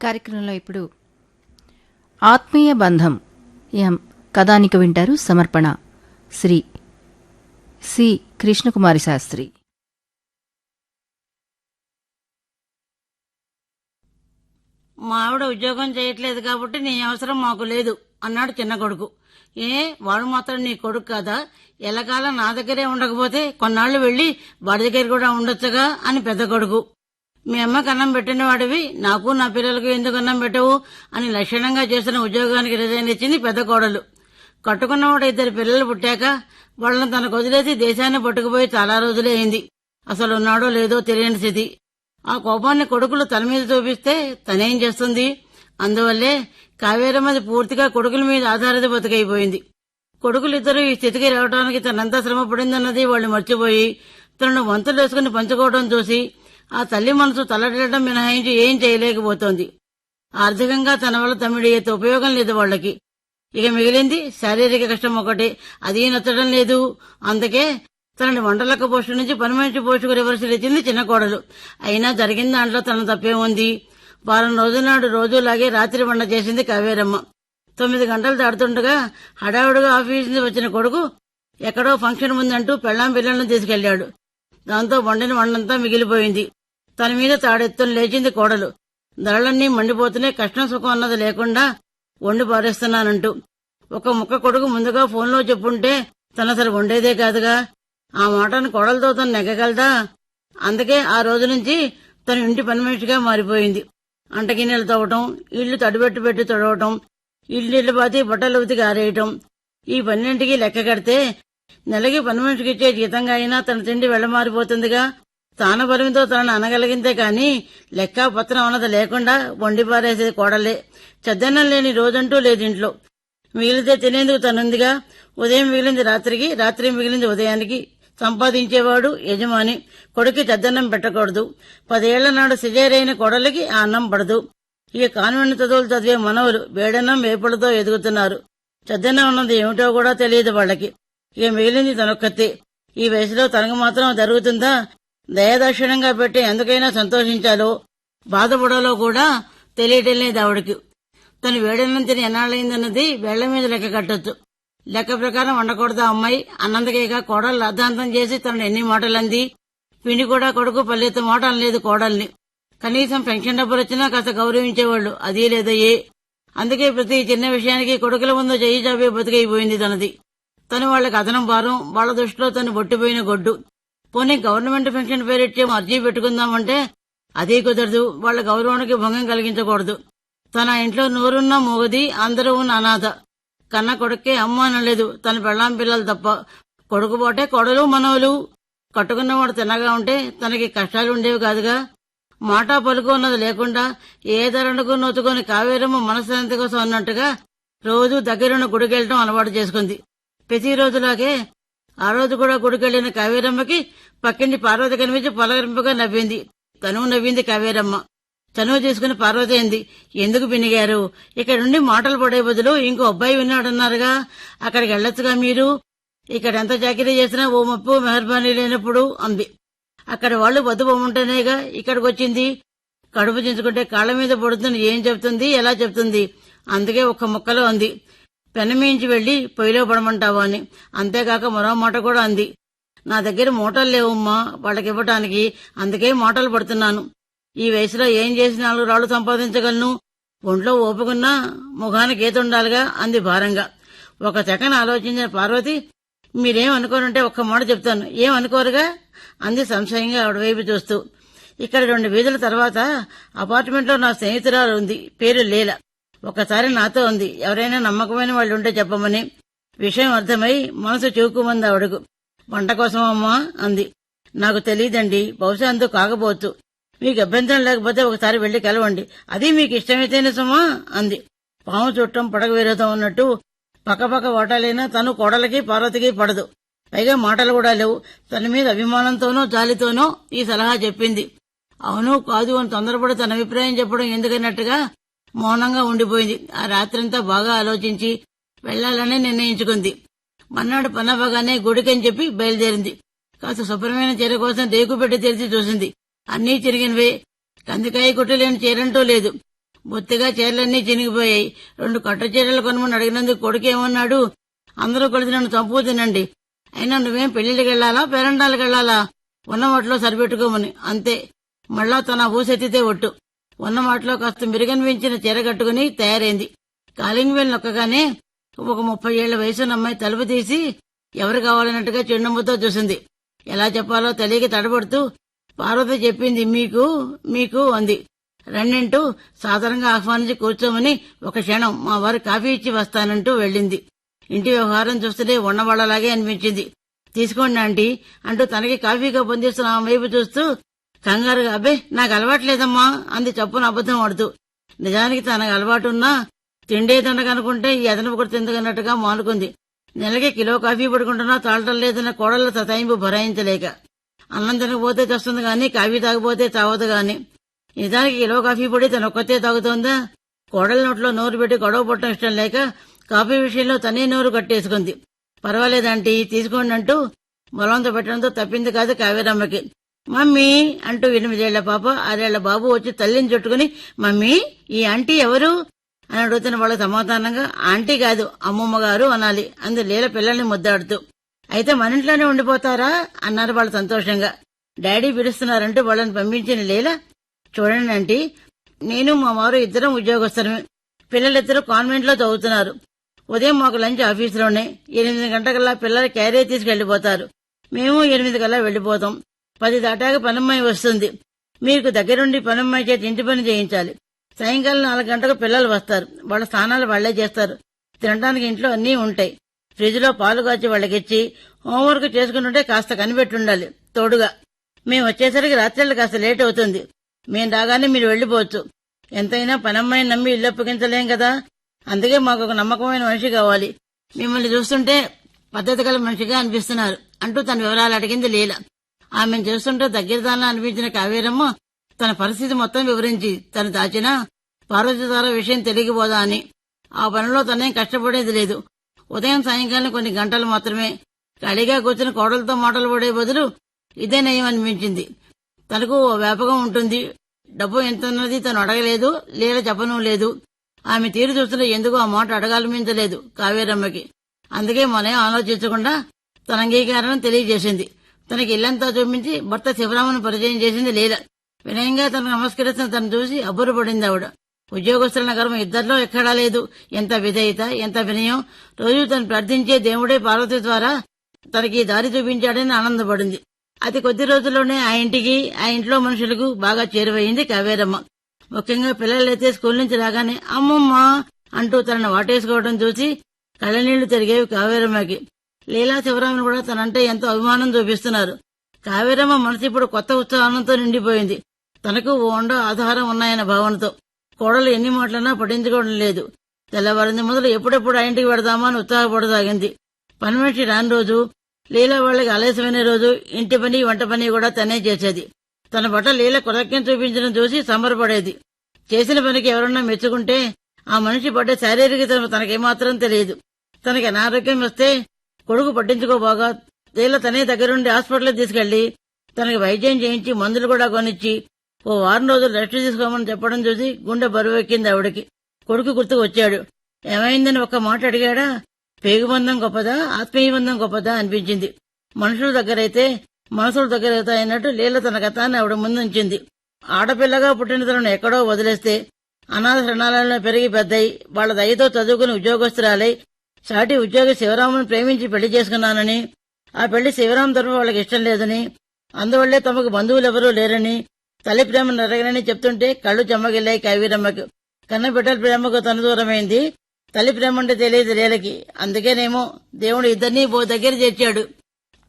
కార్యక్రమంలో ఇప్పుడు ఆత్మీయ బంధం ఎం కథానిక వింటారు సమర్పణ శ్రీ సి కృష్ణకుమారి శాస్త్రి. మా ఆవిడ ఉద్యోగం చేయట్లేదు కాబట్టి నీ అవసరం మాకు లేదు అన్నాడు చిన్న కొడుకు. ఏ వాడు మాత్రం నీ కొడుకు కదా? ఎలకాలం నా దగ్గరే ఉండకపోతే కొన్నాళ్ళు వెళ్ళి వాడి దగ్గర కూడా ఉండొచ్చుగా అని పెద్ద కొడుకు. మీ అమ్మకి అన్నం పెట్టిన వాడివి నాకు నా పిల్లలకు ఎందుకు అన్నం పెట్టవు అని లక్షణంగా చేసిన ఉద్యోగానికి రిజైన్ ఇచ్చింది పెద్ద కోడలు. కట్టుకున్నవాడు ఇద్దరు పిల్లలు పుట్టాక వాళ్ళని తనకు వదిలేసి దేశాన్ని పట్టుకుపోయి చాలా రోజులే అయింది. అసలు ఉన్నాడో లేదో తెలియని స్థితి. ఆ కోపాన్ని కొడుకులు తల మీద చూపిస్తే తనేం చేస్తుంది? అందువల్లే కావేరమ్మది పూర్తిగా కొడుకుల మీద ఆధారిత బతుకైపోయింది. కొడుకులిద్దరూ ఈ స్థితికి రావడానికి తనంతా శ్రమ పడిందన్నది వాళ్ళు మర్చిపోయి తనను వంతులు వేసుకుని పంచుకోవడం చూసి ఆ తల్లి మనసు తల్లడటం మినహాయించి ఏం చేయలేకపోతోంది. ఆర్థికంగా తన వల్ల తమిడి అయితే ఉపయోగం లేదు వాళ్ళకి. ఇక మిగిలింది శారీరక కష్టం ఒకటి. అది నచ్చడం లేదు. అందుకే తనని వంటలక్క పోస్టు నుంచి పని మనిషి పోస్టుకు రివర్స్ ఇచ్చింది చిన్న కోడలు. అయినా జరిగిన దాంట్లో తన తప్పేముంది వారం రోజుల నాడు రోజులాగే రాత్రి వంట చేసింది కావేరమ్మ. తొమ్మిది గంటలు దాడుతుండగా హడావుడిగా ఆఫీస్ నుంచి వచ్చిన కొడుకు ఎక్కడో ఫంక్షన్ ఉందంటూ పెళ్ళాం పిల్లలను తీసుకెళ్ళాడు. దాంతో వండిన వండంతా మిగిలిపోయింది. తన మీద తాడెత్తుని లేచింది కోడలు. ధరలన్నీ మండిపోతూనే కష్టం సుఖం అన్నది లేకుండా వండి పారేస్తున్నానంటూ. ఒక ముక్క కొడుకు ముందుగా ఫోన్లో చెప్పుంటే తను అసలు వండేదే కాదుగా. ఆ మాటను కోడలతో తను నెగ్గగలదా? అందుకే ఆ రోజు నుంచి తన ఇంటి పని మనిషిగా మారిపోయింది. అంటగిన్నెలు తవ్వటం ఇళ్ళు తడిబెట్టు పెట్టి తొడవటం ఇల్లు పాతి బట్టలు ఉతికి ఆరేయటం ఈ పన్నెంటికి లెక్క కడితే నెలకి పని మనిషికి ఇచ్చే జీతంగా అయినా తన తిండి వెళ్ళమారిపోతుందిగా. స్థానపరిమితో తనను అనగలిగిందే కాని లెక్క పత్రం అన్నది లేకుండా వండి పారేసేది కోడలే. చద్దన్నం లేని రోజంటూ లేదు ఇంట్లో. మిగిలితే తినేందుకు తనుందిగా. ఉదయం మిగిలింది రాత్రికి రాత్రి మిగిలింది ఉదయానికి. సంపాదించేవాడు యజమాని. కొడుకు చెద్దన్నం పెట్టకూడదు. పదేళ్ళ నాడు సిజేరైన కొడలికి ఆ అన్నం పడదు. ఇక కాన్వెంట్ చదువులు చదివే మనవలు వేడన్నం వేపులతో ఎదుగుతున్నారు. చెద్దన్నం ఉన్నది ఏమిటో కూడా తెలియదు వాళ్ళకి. ఇక మిగిలింది తనొక్కతే. ఈ వయసులో తనకు మాత్రం జరుగుతుందా? దయాదక్షిణంగా పెట్టి ఎందుకైనా సంతోషించాలో బాధపడాలో కూడా తెలియటం లేదు ఆవిడకి తను వేడన్నం తిని ఎన్నాళ్ళైందన్నది వేళ్ళ మీద లెక్క కట్టొచ్చు లెక్క ప్రకారం వండకూడదా అమ్మాయి. అన్నందుకేగా కోడలు అర్ధాంతం చేసి తనను ఎన్ని మాటలు అంది పిండి కూడా కొడుకు పల్లెత్తు మాట అనలేదు కోడల్ని. కనీసం పెన్షన్ డబ్బులు వచ్చినా కాస్త గౌరవించేవాళ్ళు. అదీ లేదయ్యే. అందుకే ప్రతి చిన్న విషయానికి కొడుకుల ముందు చెయ్యి చాపే బతికైపోయింది తనది. తను వాళ్ళకి అదనం భారం. వాళ్ళ దృష్టిలో తను బొట్టిపోయిన గొడ్డు. పోనీ గవర్నమెంట్ పెన్షన్ పేరెట్టే అర్జీ పెట్టుకుందామంటే అదీ కుదరదు. వాళ్ళ గౌరవానికి భంగం కలిగించకూడదు. తన ఇంట్లో నోరున్న మోగది అందరూ ఉన్న అనాథ. కన్న కొడుక్కే అమ్మ అనలేదు తన పెళ్ళాం పిల్లలు తప్ప. కొడుకు పోటే కొడలు మనవలు కట్టుకున్నవాడు తిన్నగా ఉంటే తనకి కష్టాలు ఉండేవి కాదుగా. మాట పలుకున్నది లేకుండా ఏ ధరణకు నొచ్చుకొని కావేరమ్మ మనశ్శాంతి కోసం అన్నట్టుగా రోజు దగ్గరున్న గుడికెళ్ళటం అలవాటు చేసుకుంది. ప్రతిరోజులాగే ఆ రోజు కూడా గుడికెళ్ళిన కావేరమ్మకి పక్కింటి పార్వతి కనిపించి పొలగరింపుగా నవ్వింది. తను నవ్వింది కావేరమ్మ. చనువు చేసుకుని పార్వతి అయింది ఎందుకు పినిగారు? ఇక్కడ నుండి మాటలు పడే బదులు ఇంకో అబ్బాయి విన్నాడన్నారుగా అక్కడికి వెళ్ళొచ్చుగా మీరు. ఇక్కడ ఎంత చాకరీ చేసినా ఓ మప్పు మెహర్బానీ లేనప్పుడు అంది. అక్కడ వాళ్ళు వద్దు ఇక్కడికి వచ్చింది. కడుపు చించుకుంటే కాళ్ళ మీద పడుతుంది ఏం చెప్తుంది? ఎలా చెప్తుంది? అందుకే ఒక్క ముక్కలో అంది. పెనమించి వెళ్ళి పొయ్యిలో పడమంటావా అని. అంతేకాక మరో మాట కూడా అంది. నా దగ్గర మూటలు లేవమ్మా వాళ్ళకి ఇవ్వటానికి అందుకే మూటలు పడుతున్నాను. ఈ వయసులో ఏం చేసి నాలుగు సంపాదించగలను? ఒంట్లో ఓపుకున్నా ముఖానికి ఏతుండాలిగా అంది భారంగా. ఒక సెకండ్ ఆలోచించిన పార్వతి మీరేం అనుకోనంటే ఒక్క మాట చెప్తాను. ఏం అనుకోరుగా? అంది సంశయంగా ఆవిడ వైపు చూస్తూ. ఇక్కడ రెండు వీధుల తర్వాత అపార్ట్మెంట్లో నా స్నేహితురాలు ఉంది. పేరు లీల. ఒకసారి నాతో ఉంది. ఎవరైనా నమ్మకమైన వాళ్ళు ఉంటే చెప్పమని. విషయం అర్థమై మనసు చూకుమంది ఆవిడకు. వంట కోసమమ్మా అంది. నాకు తెలియదండి బహుశా అందుకు కాకపోవచ్చు మీకు అభ్యంతరం లేకపోతే ఒకసారి వెళ్ళి కలవండి. అది మీకు ఇష్టమైతేనే సుమా? అంది. పాము చుట్టం పడగ విరోధం ఉన్నట్టు పక్కపక్క ఓటాలైనా తను కోడలకి పార్వతికి పడదు. పైగా మాటలు కూడా లేవు. తన మీద అభిమానంతోనో జాలితోనో ఈ సలహా చెప్పింది. అవును కాదు అని తొందరపడి తన అభిప్రాయం చెప్పడం ఎందుకన్నట్టుగా మౌనంగా ఉండిపోయింది. ఆ రాత్రంతా బాగా ఆలోచించి వెళ్ళాలని నిర్ణయించుకుంది. మన్నాడు పనవ్వగానే గుడికని చెప్పి బయలుదేరింది. కాస్త శుభ్రమైన చీర కోసం రేకు పెట్టి తెరిచి చూసింది. అన్నీ చిరిగినవే. కందికాయ కుట్టలేని చీరంటూ లేదు. బొత్తిగా చీరలన్నీ చినిగిపోయాయి. రెండు కట్ట చీరలు కొనమని అడిగినందుకు కొడుకు ఏమన్నాడు అందరూ కలిసి నన్ను చంపు తినండి. అయినా నువ్వేం పెళ్ళిళ్ళకి వెళ్ళాలా? పేరంటాలకు వెళ్ళాలా? ఉన్న వాటిలో సరిపెట్టుకోమని. అంతే. మళ్ళా తన ఊసెత్తితే ఒట్టు. ఉన్న మాటలో కాస్త మిరుగనిపించిన చీర కట్టుకుని తయారైంది. కాలింగ్ వేలు నొక్కగానే ఒక ముప్పై ఏళ్ళ వయసున్న అమ్మాయి తలుపు తీసి ఎవరు కావాలన్నట్టుగా చెండుమ్మతో చూసింది. ఎలా చెప్పాలో తెలియక తడబడుతూ పార్వతి చెప్పింది మీకు మీకు అంది. రెండింటూ సాధారణంగా ఆహ్వానించి కూర్చోమని ఒక క్షణం మా వారు కాఫీ ఇచ్చి వస్తానంటూ వెళ్ళింది. ఇంటి వ్యవహారం చూస్తుంటే ఉన్నవాళ్ళలాగే అనిపించింది. తీసుకోండి ఆంటీ అంటూ తనకి కాఫీగా పొందిస్తున్న ఆమె వైపు చూస్తూ కంగారుగా అబ్బే నాకు అలవాట్లేదమ్మా అంది చప్పున అబద్ధం ఆడుతూ. నిజానికి తనకు అలవాటున్నా తిండే దండకనుకుంటే ఈ అదనపు కూడా తిందగన్నట్టుగా మానుకుంది. నెలకి కిలో కాఫీ పడుకుంటున్నా తాళటం లేదన్న కోడళ్ళ తతాయింపు భరాయించలేక. అన్నం తినకపోతే తెస్తుంది గాని కాఫీ తాగపోతే తాగదు గాని. నిజానికి కిలో కాఫీ పొడి తన ఒక్కతే తాగుతోందా? కోడల నోట్లో నోరు పెట్టి గొడవ పట్టడం ఇష్టం లేక కాఫీ విషయంలో తనే నోరు కట్టేసుకుంది. పర్వాలేదంటీ తీసుకోండి అంటూ బలవంత పెట్టడంతో తప్పింది కాదు కావేరమ్మకి మమ్మీ అంటూ ఎనిమిదేళ్ళ పాప ఆరేళ్ళ బాబు వచ్చి తల్లిని చుట్టుకుని మమ్మీ ఈ ఆంటీ ఎవరు? అని అడుగుతున్న వాళ్ళ సమాధానంగా ఆంటీ కాదు అమ్మమ్మ గారు అనాలి. అందు లీల పిల్లల్ని ముద్దాడుతూ. అయితే మన ఇంట్లోనే ఉండిపోతారా? అన్నారు వాళ్ళు సంతోషంగా. డాడీ పిలుస్తున్నారంటూ వాళ్ళని పంపించిన లీల చూడండి ఆంటీ నేను మా వారు ఇద్దరం ఉద్యోగస్తులమే. పిల్లలిద్దరూ కాన్వెంట్లో చదువుతున్నారు. ఉదయం మాకు లంచ్ ఆఫీసులోనే. ఎనిమిది గంటకల్లా పిల్లలు క్యారేజ్ తీసుకెళ్ళిపోతారు మేము ఎనిమిది కల్లా వెళ్ళిపోతాం పది దాటాక పనమ్మాయి వస్తుంది. మీకు దగ్గరుండి పనమ్మాయి చేతి ఇంటి పని చేయించాలి. సాయంకాలం నాలుగు గంటలకు పిల్లలు వస్తారు. వాళ్ళ స్నానాలు వాళ్ళే చేస్తారు. తినడానికి ఇంట్లో అన్నీ ఉంటాయి. ఫ్రిడ్జ్లో పాలు కాచి వాళ్ళకిచ్చి హోంవర్క్ చేసుకుంటుంటే కాస్త కనిపెట్టుండాలి. తోడుగా. మేము వచ్చేసరికి రాత్రిళ్ళు కాస్త లేట్ అవుతుంది. మేము రాగానే మీరు వెళ్ళిపోవచ్చు ఎంతైనా పనమ్మాయిని నమ్మి ఇల్లు అప్పగించలేం కదా. అందుకే మాకు ఒక నమ్మకమైన మనిషి కావాలి. మిమ్మల్ని చూస్తుంటే పద్ధతి గల మనిషిగా అనిపిస్తున్నారు. అంటూ తన వివరాలు అడిగింది లీల. ఆమెను చూస్తుంటే దగ్గరదాన అనిపించిన కావేరమ్మ తన పరిస్థితి మొత్తం వివరించి తను దాచిన పార్వతి ద్వారా విషయం తెలియకపోదా అని. ఆ పనిలో తనేం కష్టపడేది లేదు. ఉదయం సాయంకాలం కొన్ని గంటలు మాత్రమే ఖాళీగా కూర్చుని కోడలతో మాటలు పడే బదులు ఇదే నయం అనిపించింది. తనకు ఓ వ్యాపకం ఉంటుంది. డబ్బు ఎంత ఉన్నది తను అడగలేదు లీల చెప్పను లేదు. ఆమె తీరు చూస్తున్న ఎందుకు ఆ మాట అడగాలమించలేదు కావేరమ్మకి. అందుకే మనం ఆలోచించకుండా తన అంగీకారం తెలియజేసింది. తనకి ఇల్లంతా చూపించి భర్త శివరామును పరిచయం చేసింది లీల. వినయంగా తనకు నమస్కరిస్తున్న తను చూసి అబ్బురపడింది ఆవిడ. ఉద్యోగస్తుల నగరం ఇద్దరిలో ఎక్కడా లేదు. ఎంత విధేయత ఎంత వినయం. రోజు తను ప్రార్థించే దేవుడే పార్వతి ద్వారా తనకి దారి చూపించాడని ఆనందపడింది. అతి కొద్ది రోజుల్లోనే ఆ ఇంటికి ఆ ఇంట్లో మనుషులకు బాగా చేరువయింది కావేరమ్మ. ముఖ్యంగా పిల్లలైతే స్కూల్ నుంచి రాగానే అమ్మమ్మ అంటూ తనను వాటేసుకోవడం చూసి కళ్ళనీళ్ళు తిరిగేవి కావేరమ్మకి. లీలా శివరామన్ కూడా తనంటే ఎంతో అభిమానం చూపిస్తున్నారు. కావేరమ్మ మనసు ఇప్పుడు కొత్త ఉత్సాహంతో నిండిపోయింది. తనకు ఓ ఉండ ఆధారం ఉన్నాయన్న భావనతో కోడలు ఎన్ని మాటలన్నా పట్టించుకోవడం లేదు. తెల్లవారింది మొదలు ఎప్పుడెప్పుడు ఆ ఇంటికి పెడదామా అని ఉత్సాహపడసాగింది. పని మనిషి రాని రోజు లీల వాళ్ళకి ఆలస్యమైన రోజు ఇంటి పని వంట పని కూడా తనే చేసేది. తన బట్ట లీల కృతజ్ఞత చూపించడం చూసి సంబరపడేది. చేసిన పనికి ఎవరన్నా మెచ్చుకుంటే ఆ మనిషి పడ్డ శారీరక తనకేమాత్రం తెలియదు. తనకి అనారోగ్యం వస్తే కొడుకు పట్టించుకోబోగా లీల తనే దగ్గరుండి హాస్పిటల్ తీసుకెళ్ళి తనకి వైద్యం చేయించి మందులు కూడా కొనిచ్చి ఓ వారం రోజులు రెస్ట్ తీసుకోమని చెప్పడం చూసి గుండె బరువెక్కింది ఆవిడకి. కొడుకు గుర్తుకు వచ్చాడు. ఏమైందని ఒక్క మాట అడిగాడా? పేగుబంధం గొప్పదా? ఆత్మీయ బంధం గొప్పదా? అనిపించింది. మనుషుల దగ్గరైతే మనసుల దగ్గర అవుతాయన్నట్టు లీల తన గతాన్ని ఆవిడ ముందుంచింది. ఆడపిల్లగా పుట్టిన తనను ఎక్కడో వదిలేస్తే అనాథ రణాలలో పెరిగి పెద్దయి వాళ్ళ దయతో చదువుకుని ఉద్యోగస్తురాలై సాటి ఉద్యోగి శివరామును ప్రేమించి పెళ్ళి చేసుకున్నానని ఆ పెళ్ళి శివరాం తరఫు వాళ్ళకి ఇష్టం లేదని అందువల్లే తమకు బంధువులెవరూ లేరని తల్లి ప్రేమ నెరగనని చెప్తుంటే కళ్ళు చెమ్మగిల్లాయి కవిరమ్మకు. కన్న బిడ్డల ప్రేమకు తన దూరమైంది. తల్లి ప్రేమ అంటే తెలియదు లేలకి. అందుకేనేమో దేవుడు ఇద్దరినీ ఓ దగ్గర చేర్చాడు.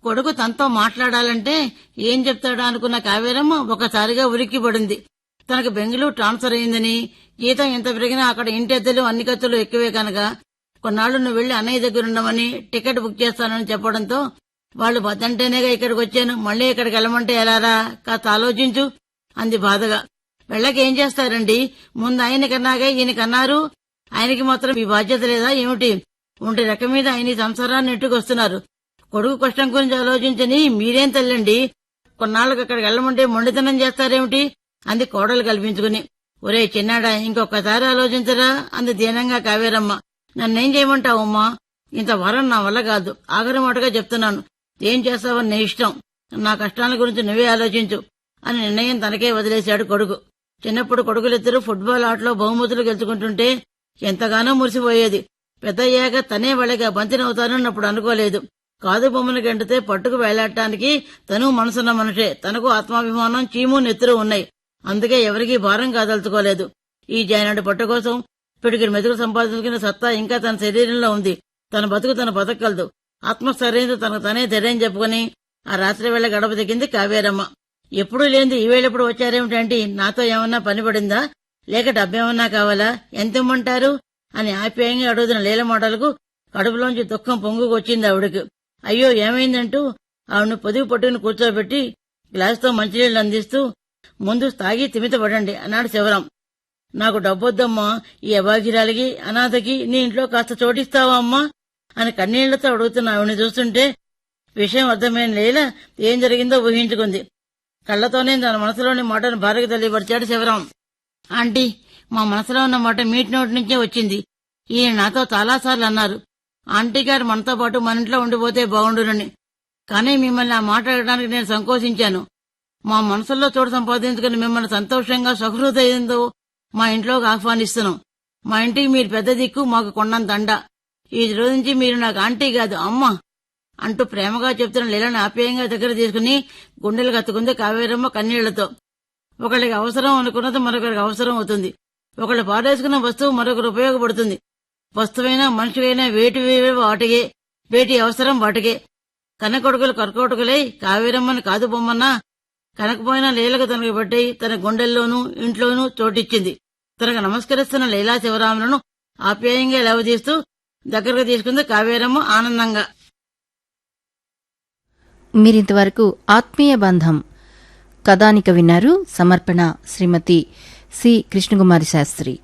కొడుకు తనతో మాట్లాడాలంటే ఏం చెప్తాడా అనుకున్న కావేరమ్మ ఒకసారిగా ఉలిక్కి పడింది. తనకు బెంగళూరు ట్రాన్స్ఫర్ అయిందని జీతం ఎంత పెరిగినా అక్కడ ఇంటి అద్దెలు అన్ని ఖర్చులు ఎక్కువే కనుక కొన్నాళ్ళు నువ్వు వెళ్ళి అన్నయ్య దగ్గర ఉండమని టికెట్ బుక్ చేస్తానని చెప్పడంతో వాళ్ళు వద్దంటేనేగా ఇక్కడికి వచ్చాను మళ్ళీ ఇక్కడికి వెళ్ళమంటే ఎలారా? కాస్త ఆలోచించు. అంది బాధగా. వెళ్ళక ఏం చేస్తారండి? ముందు ఆయన కన్నాగా ఈయన ఆయనకి మాత్రం ఈ బాధ్యత లేదా ఏమిటి? ఉండే రెక్క మీద ఆయన సంసారాన్ని నెట్టుకొస్తున్నారు కొడుకు కష్టం గురించి ఆలోచించని మీరేం తల్లండి? కొన్నాళ్ళకి అక్కడికి వెళ్ళమంటే మొండితనం చేస్తారేమిటి? అంది కోడలు కల్పించుకుని. ఒరే చిన్నాడా ఇంకొకసారి ఆలోచించరా? అంది దీనంగా కావేరమ్మ. నన్నేం చేయమంటావమ్మా ఇంత వరం నా వల్ల కాదు. ఆఖరి మాటగా చెప్తున్నాను. ఏం చేస్తావని నీ ఇష్టం. నా కష్టాల గురించి నువ్వే ఆలోచించు అని నిర్ణయం తనకే వదిలేశాడు కొడుకు. చిన్నప్పుడు కొడుకులిద్దరూ ఫుట్బాల్ ఆటలో బహుమతులు గెలుచుకుంటుంటే ఎంతగానో మురిసిపోయేది. పెద్దయ్యాక తనే వాళ్ళకి బంతినవుతానని అప్పుడు అనుకోలేదు. కాదు బొమ్మను గంటితే పట్టుకు వేలాడటానికి తను మనసున్న మనిషే. తనకు ఆత్మాభిమానం చీము నెత్తురు ఉన్నాయి. అందుకే ఎవరికీ భారం కాదలుచుకోలేదు. ఈ జాయినాడు పట్టు కోసం ఇప్పటికి మెతుకు సంపాదించుకున్న సత్తా ఇంకా తన శరీరంలో ఉంది. తన బతుకు తన బతకగలదు. ఆత్మస్థైర్యంతో తనకు తనే ధైర్యం చెప్పుకుని ఆ రాత్రి వేళ గడప దిగింది కావేరమ్మ. ఎప్పుడూ లేనిది ఈ వచ్చారేమిటంటే నాతో ఏమన్నా పని పడిందా? లేక డబ్బేమన్నా కావాలా? ఎంత ఇమ్మంటారు? అని ఆప్యాయంగా అడుగుతున్న లీల మాటలకు కడుపులోంచి దుఃఖం పొంగుకొచ్చింది ఆవిడకు. అయ్యో ఏమైందంటూ? ఆవిడను పొదుగు పట్టుకుని కూర్చోబెట్టి గ్లాసుతో మంచినీళ్ళు అందిస్తూ ముందు తాగి తిమితపడండి అన్నాడు శివరాం. నాకు డబ్బొద్దమ్మా ఈ అభాగ్యురాలికి అనాథకి నీ ఇంట్లో కాస్త చోటిస్తావా అమ్మా అని కన్నీళ్ళతో అడుగుతున్న ఆవిడని చూస్తుంటే విషయం అర్థమైన లీల ఏం జరిగిందో ఊహించుకుంది. కళ్ళతోనే తన మనసులోని మాటను భార్యకు తెలియపరిచాడు శివరాం. ఆంటీ మా మనసులో ఉన్న మాట మీటి నోటి నుంచే వచ్చింది. ఈయన నాతో చాలాసార్లు అన్నారు. ఆంటీ గారు మనతో పాటు మన ఇంట్లో ఉండిపోతే బాగుండునని. కానీ మిమ్మల్ని ఆ మాట అడగడానికి నేను సంకోచించాను. మా మనసుల్లో చోటు సంపాదించుకుని మిమ్మల్ని సంతోషంగా సహృదయంతో మా ఇంట్లోకి ఆహ్వానిస్తున్నాం. మా ఇంటికి మీరు పెద్ద దిక్కు మాకు కొండంత అండ ఈ రోజు నుంచి మీరు నాకు ఆంటీ కాదు అమ్మ అంటూ ప్రేమగా చెప్తున్న లీలను ఆప్యాయంగా దగ్గర తీసుకుని గుండెలు కత్తుకుంది కావేరమ్మ కన్నీళ్ళతో. ఒకళ్ళకి అవసరం అనుకున్నది మరొకరికి అవసరం అవుతుంది. ఒకళ్ళు పారేసుకున్న వస్తువు మరొకరు ఉపయోగపడుతుంది. వస్తువైనా మనిషివైనా వేటి వాటికే వేటి అవసరం వాటికే. కన్నకొడుకులు కర్కోటకులై కావేరమ్మని కాదు బొమ్మన్నా కనకపోయినా లీలకు తనకు పట్టి తన గుండెల్లోనూ ఇంట్లోనూ చోటిచ్చింది. తనకు నమస్కరిస్తున్న లీలా శివరాములను ఆప్యాయంగా లేవదీస్తూ దగ్గరకు తీసుకుంది కావేరమ్మ ఆనందంగా. మీరింతవరకు ఆత్మీయ బంధం. కథానిక విన్నారు సమర్పణ శ్రీమతి సి. కృష్ణకుమారి శాస్త్రి.